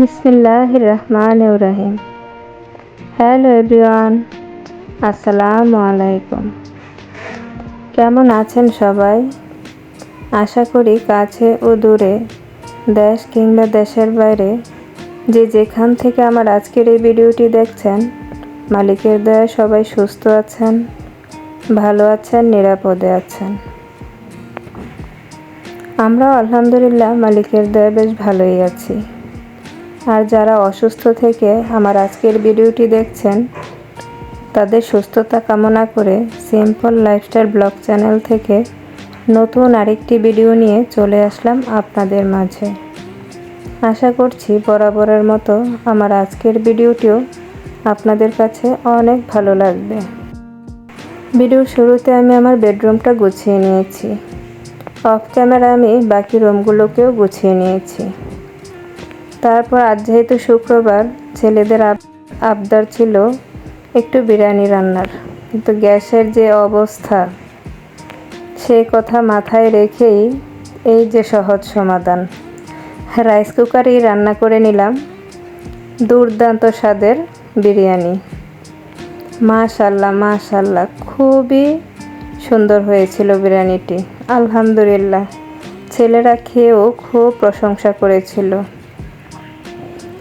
বিসমিল্লাহ রহমান রহিম hello everyone, আসসালামু আলাইকুম। কেমন আছেন সবাই? আশা করি কাছে ও দূরে, দেশ কিংবা দেশের বাইরে, যে যেখান থেকে আমার আজকের এই ভিডিওটি দেখছেন, মালিকের দয়া সবাই সুস্থ আছেন, ভালো আছেন, নিরাপদে আছেন। আমরাও আলহামদুলিল্লাহ মালিকের দয়া বেশ ভালোই আছি। আর যারা অসুস্থ থেকে আমার আজকের ভিডিওটি দেখছেন, তাদের সুস্থতা কামনা করে সিম্পল লাইফস্টাইল ব্লগ চ্যানেল থেকে নতুন আরেকটি ভিডিও নিয়ে চলে আসলাম আপনাদের মাঝে। আশা করছি বরাবরের মতো আমার আজকের ভিডিওটিও আপনাদের কাছে অনেক ভালো লাগবে। ভিডিওর শুরুতে আমি আমার বেডরুমটা গুছিয়ে নিয়েছি। অফ ক্যামেরা আমি বাকি রুমগুলোকেও গুছিয়ে নিয়েছি। তারপর আজ যেহেতু শুক্রবার, ছেলেদের আবদার ছিল একটু বিরিয়ানি রান্নার। কিন্তু গ্যাসের যে অবস্থা, সে কথা মাথায় রেখেই এই যে সহজ সমাধান। রাইস কুকারেই রান্না করে নিলাম দুর্দান্ত স্বাদের বিরিয়ানি। মাশাল্লাহ মাশাল্লাহ, খুবই সুন্দর হয়েছিল বিরিয়ানিটি। আলহামদুলিল্লাহ, ছেলেরা খেয়েও খুব প্রশংসা করেছিল।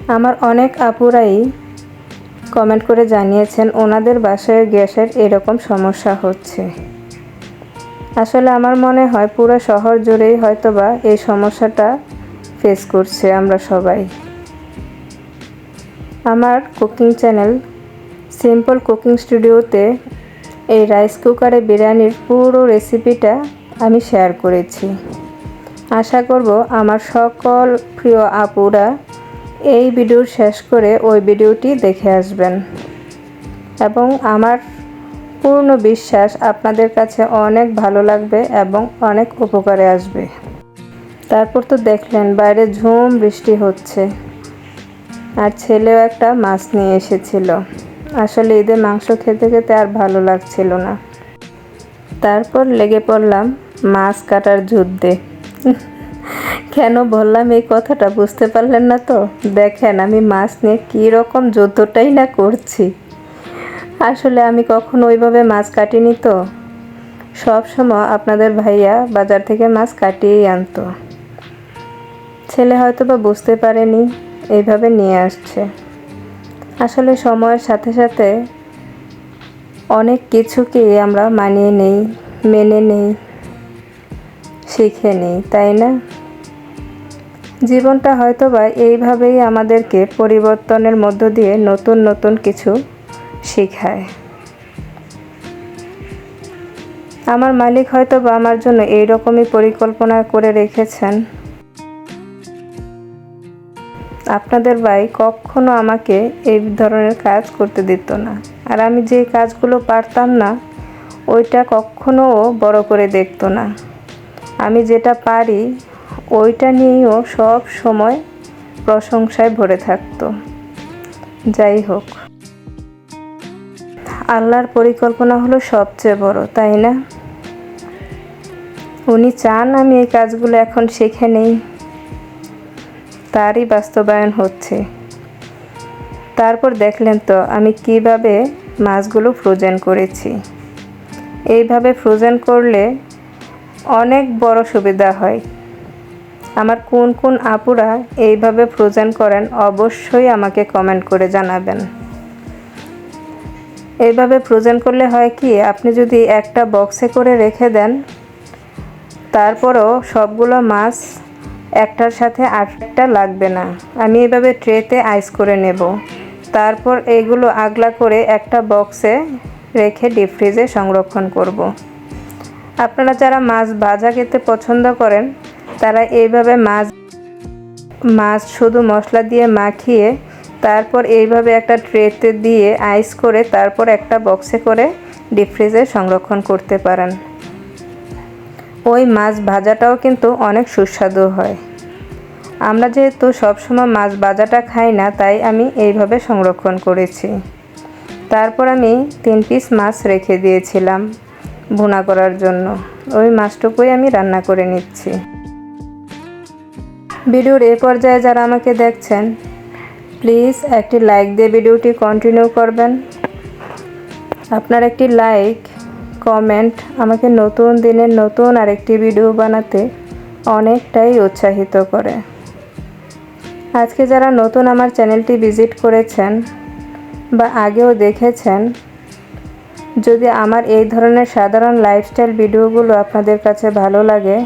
আমার অনেক আপুরাই কমেন্ট করে জানিয়েছেন, ওনাদের বাসায় গ্যাসের এরকম সমস্যা হচ্ছে। আসলে আমার মনে হয় পুরো শহর জুড়েই হয়তোবা এই সমস্যাটা ফেস করছে আমরা সবাই। আমার কুকিং চ্যানেল সিম্পল কুকিং স্টুডিওতে এই রাইস কুকারে বিরিয়ানির পুরো রেসিপিটা আমি শেয়ার করেছি। আশা করব আমার সকল প্রিয় আপুরা এই ভিডিওর শেষ করে ওই ভিডিওটি দেখে আসবেন। এবং আমার পূর্ণ বিশ্বাস আপনাদের কাছে অনেক ভালো লাগবে এবং অনেক উপকারে আসবে। তারপর তো দেখলেন বাইরে ঝুম বৃষ্টি হচ্ছে। আর ছেলেও একটা মাছ নিয়ে এসেছিল। আসলে ঈদের মাংস খেতে খেতে আর ভালো লাগছিল না। তারপর লেগে পড়লাম মাছ কাটার যুদ্ধে। কেন বললাম এই কথাটা বুঝতে পারলেন না তো? দেখেন আমি মাছ নিয়ে কী রকম যুদ্ধটাই না করছি। আসলে আমি কখনো ওইভাবে মাছ কাটিনি তো। সব সময় আপনাদের ভাইয়া বাজার থেকে মাছ কাটিয়েই আনতো। ছেলে হয়তো বা বুঝতে পারেনি, এইভাবে নিয়ে আসছে। আসলে সময়ের সাথে সাথে অনেক কিছুকেই আমরা মানিয়ে নেই, মেনে নেই, শিখে নেই, তাই না? জীবনটা হয়তো বা এইভাবেই আমাদেরকে পরিবর্তনের মধ্য দিয়ে নতুন নতুন কিছু শেখায়। আমার মালিক হয়তো বা আমার জন্য এইরকমই পরিকল্পনা করে রেখেছেন। আপনাদের ভাই কখনো আমাকে এই ধরনের কাজ করতে দিত না, আর আমি যে কাজগুলো পারতাম না, ওইটা কখনো বড় করে দেখতো না। আমি যেটা পারি ওইটা নিয়েও সব সময় প্রশংসায় ভরে থাকতো। যাই হোক। আল্লাহর পরিকল্পনা হলো সবচেয়ে বড়, তাই না? উনি চান আমি এই কাজগুলো এখন শিখে নেই। তারই বাস্তবায়ন হচ্ছে। তারপর দেখলেন তো, আমি কীভাবে মাছগুলো ফ্রোজেন করেছি। এইভাবে ফ্রোজেন করলে অনেক বড় সুবিধা হয়। আমার কোন কোন আপুরা এইভাবে ফ্রোজেন করেন অবশ্যই আমাকে কমেন্ট করে জানাবেন। এইভাবে ফ্রোজেন করলে হয় কি, আপনি যদি একটা বক্সে করে রেখে দেন, তারপরও সবগুলো মাছ একটার সাথে আরেকটা লাগবে না। আমি এভাবে ট্রেতে আইস করে নেব। তারপর এইগুলো আগলা করে একটা বক্সে রেখে ডিপ ফ্রিজে সংরক্ষণ করব। আপনারা যারা মাছ ভাজা খেতে পছন্দ করেন তারা এইভাবে মাছ মাছ শুধু মশলা দিয়ে মাখিয়ে তারপর এইভাবে একটা ট্রেতে দিয়ে আইস করে তারপর একটা বক্সে করে ডিপ ফ্রিজে সংরক্ষণ করতে পারেন। ওই মাছ ভাজাটাও কিন্তু অনেক সুস্বাদু হয়। আমরা যেহেতু সবসময় মাছ ভাজাটা খাই না, তাই আমি এইভাবে সংরক্ষণ করেছি। তারপর আমি তিন পিস মাছ রেখে দিয়েছিলাম ভুনা করার জন্য। ওই মাছটুকুই আমি রান্না করে নিচ্ছি। ভিডিওর এ পর্যায়ে যারা আমাকে দেখছেন প্লিজ একটি লাইক দিয়ে ভিডিওটি কন্টিনিউ করবেন। আপনার একটি লাইক কমেন্ট আমাকে নতুন দিনের নতুন আরেকটি ভিডিও বানাতে অনেকটাই উৎসাহিত করে। আজকে যারা নতুন আমার চ্যানেলটি ভিজিট করেছেন বা আগেও দেখেছেন, যদি আমার এই ধরনের সাধারণ লাইফস্টাইল ভিডিওগুলো আপনাদের কাছে ভালো লাগে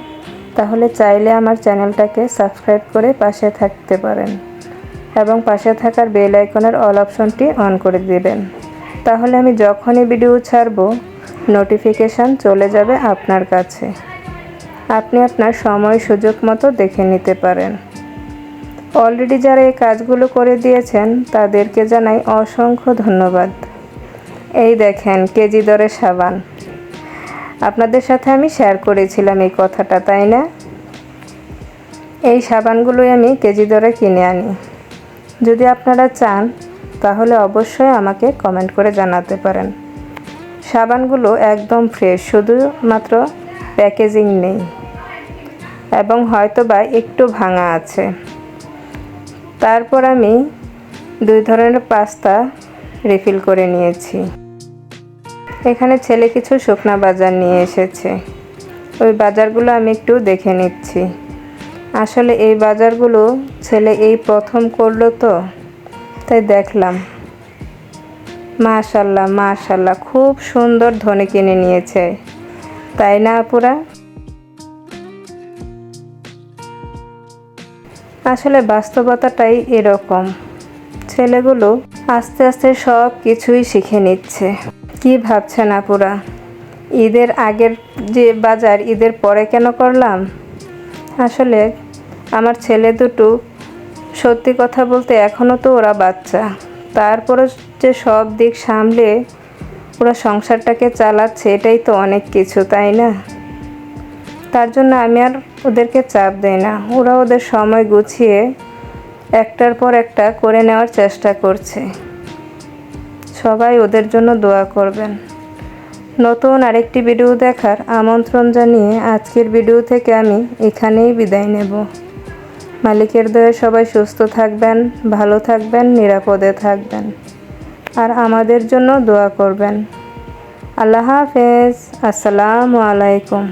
তাহলে চাইলে আমার চ্যানেলটাকে সাবস্ক্রাইব করে পাশে থাকতে পারেন এবং পাশে থাকার বেল আইকনের অল অপশনটি অন করে দিবেন। তাহলে আমি যখনই ভিডিও ছাড়ব, নোটিফিকেশান চলে যাবে আপনার কাছে। আপনি আপনার সময়, সুযোগ মতো দেখে নিতে পারেন। অলরেডি যারা এই কাজগুলো করে দিয়েছেন, তাদেরকে জানাই অসংখ্য ধন্যবাদ। এই দেখেন, কেজি দরে সাবান। আপনাদের সাথে আমি শেয়ার করেছিলাম এই কথাটা, তাই না? এই সাবানগুলোই আমি কেজি দরে কিনে আনি। যদি আপনারা চান, তাহলে অবশ্যই আমাকে কমেন্ট করে জানাতে পারেন। সাবানগুলো একদম ফ্রেশ শুধুমাত্র প্যাকেজিং নেই। এবং হয়তো বা একটু ভাঙা আছে। তারপর আমি দুই ধরনের পাস্তা রিফিল করে নিয়েছি। এখানে ছেলে কিছু শুকনা বাজার নিয়ে এসেছে। ওই বাজারগুলো আমি একটু দেখে নিচ্ছি। আসলে এই বাজারগুলো ছেলে এই প্রথম করল তো, তাই দেখলাম। মাশাল্লাহ মাশাল্লাহ, খুব সুন্দর ধনে কিনে নিয়েছে। তাই না আপুরা? আসলে বাস্তবতাটাই এরকম। ছেলেগুলো আস্তে আস্তে সব কিছুই শিখে নিচ্ছে। কি ভাবছেন আপুরা? ঈদের আগের যে বাজার, ঈদের পরে কেন করলাম? আসলে আমার ছেলে দুটো সত্যি কথা বলতে এখনও তো ওরা বাচ্চা। তারপরে যে সব দিক সামলে ওরা সংসারটাকে চালাচ্ছে, এটাই তো অনেক কিছু, তাই না? তার জন্য আমি আর ওদেরকে চাপ দেই না। ওরা ওদের সময় গুছিয়ে একটার পর একটা করে নেওয়ার চেষ্টা করছে। সবাই ওদের জন্য দোয়া করবেন। নতুন আরেকটি ভিডিও দেখার আমন্ত্রণ জানিয়ে আজকের ভিডিও থেকে আমি এখানেই বিদায় নেব। মালিকের দয়ে সবাই সুস্থ থাকবেন, ভালো থাকবেন, নিরাপদে থাকবেন। আর আমাদের জন্য দোয়া করবেন। আল্লাহ হাফেজ। আসসালামু আলাইকুম।